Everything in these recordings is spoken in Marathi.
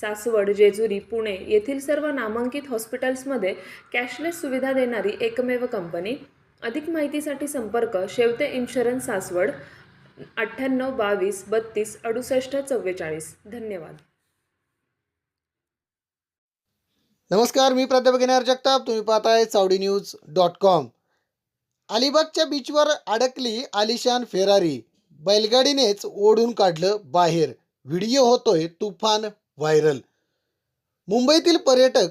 सासवड जेजुरी पुणे येथील सर्व नामांकित हॉस्पिटल्समध्ये कॅशलेस सुविधा देणारी एकमेव कंपनी. अधिक माहितीसाठी संपर्क शेवते इन्शुरन्स सासवड अठ्ठ्याण्णव बावीस बत्तीस अडुसष्ट चव्वेचाळीस. धन्यवाद. नमस्कार मी प्राध्यापक येणार जगताप. तुम्ही पाहताय चावडी न्यूज डॉट कॉम. अलिबागच्या बीचवर अडकली आलिशान फेरारी. बैलगाडीनेच ओढून काढलं बाहेर. व्हिडिओ होतोय तुफान. व्हायरल. मुंबईतील पर्यटक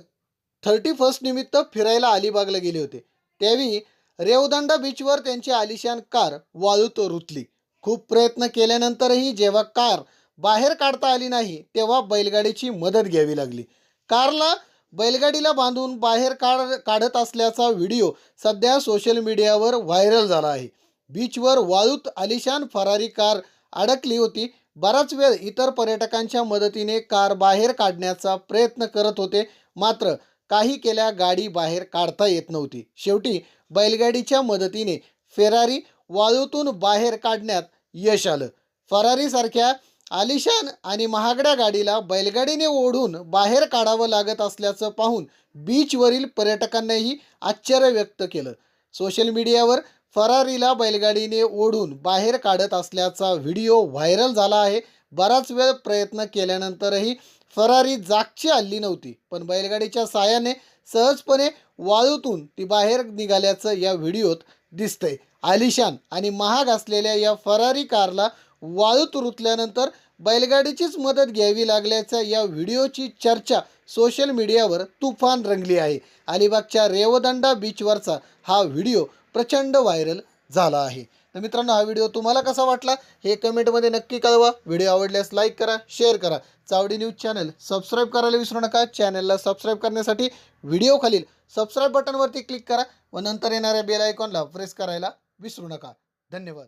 थर्टी फर्स्ट निमित्त फिरायला अलिबागला गेले होते. त्यावेळी रेवदंडा बीचवर त्यांची आलिशान कार वाळूत रुतली. खूप प्रयत्न केल्यानंतरही जेव्हा कार बाहेर काढता आली नाही तेव्हा बैलगाडीची मदत घ्यावी लागली. कारला बैलगाडीला बांधून बाहेर काढ काढत असल्याचा व्हिडिओ सध्या सोशल मीडियावर व्हायरल झाला आहे. बीचवर वाळूत आलिशान फरारी कार अडकली होती बराच वेळ इतर पर्यटकांच्या मदतीने कार बाहेर काढण्याचा प्रयत्न करत होते. मात्र काही केल्या गाडी बाहेर काढता येत नव्हती. शेवटी बैलगाडीच्या मदतीने फेरारी वाळूतून बाहेर काढण्यात यश आलं. फरारीसारख्या आलिशान आणि महागड्या गाडीला बैलगाडीने ओढून बाहेर काढावं लागत असल्याचं पाहून बीचवरील पर्यटकांनाही आश्चर्य व्यक्त केलं. सोशल मीडियावर फरारीला बैलगाडीने ओढून बाहेर काढत असल्याचा व्हिडिओ व्हायरल झाला आहे. बराच वेळ प्रयत्न केल्यानंतरही फरारी जागची आली नव्हती पण बैलगाडीच्या साहाय्याने सहजपणे वाळूतून ती बाहेर निघाल्याचं या व्हिडिओत दिसतंय. आलिशान आणि महाग असलेल्या या फरारी कारला वाळूत रुतल्यानंतर बैलगाडीचीच मदत घ्यावी लागल्याच्या या व्हिडिओची चर्चा सोशल मीडियावर तुफान रंगली आहे. अलिबागच्या रेवदंडा बीचवरचा हा व्हिडिओ प्रचंड व्हायरल झाला आहे. तर मित्रांनो हा व्हिडिओ तुम्हाला कसा वाटला हे कमेंटमध्ये नक्की कळवा. व्हिडिओ आवडल्यास लाईक करा शेअर करा. चावडी न्यूज चॅनल सबस्क्राईब करायला विसरू नका. चॅनलला सबस्क्राईब करण्यासाठी व्हिडिओ खालील सबस्क्राईब बटनवरती क्लिक करा व नंतर येणाऱ्या बेल आयकॉनला प्रेस करायला विसरू नका. धन्यवाद.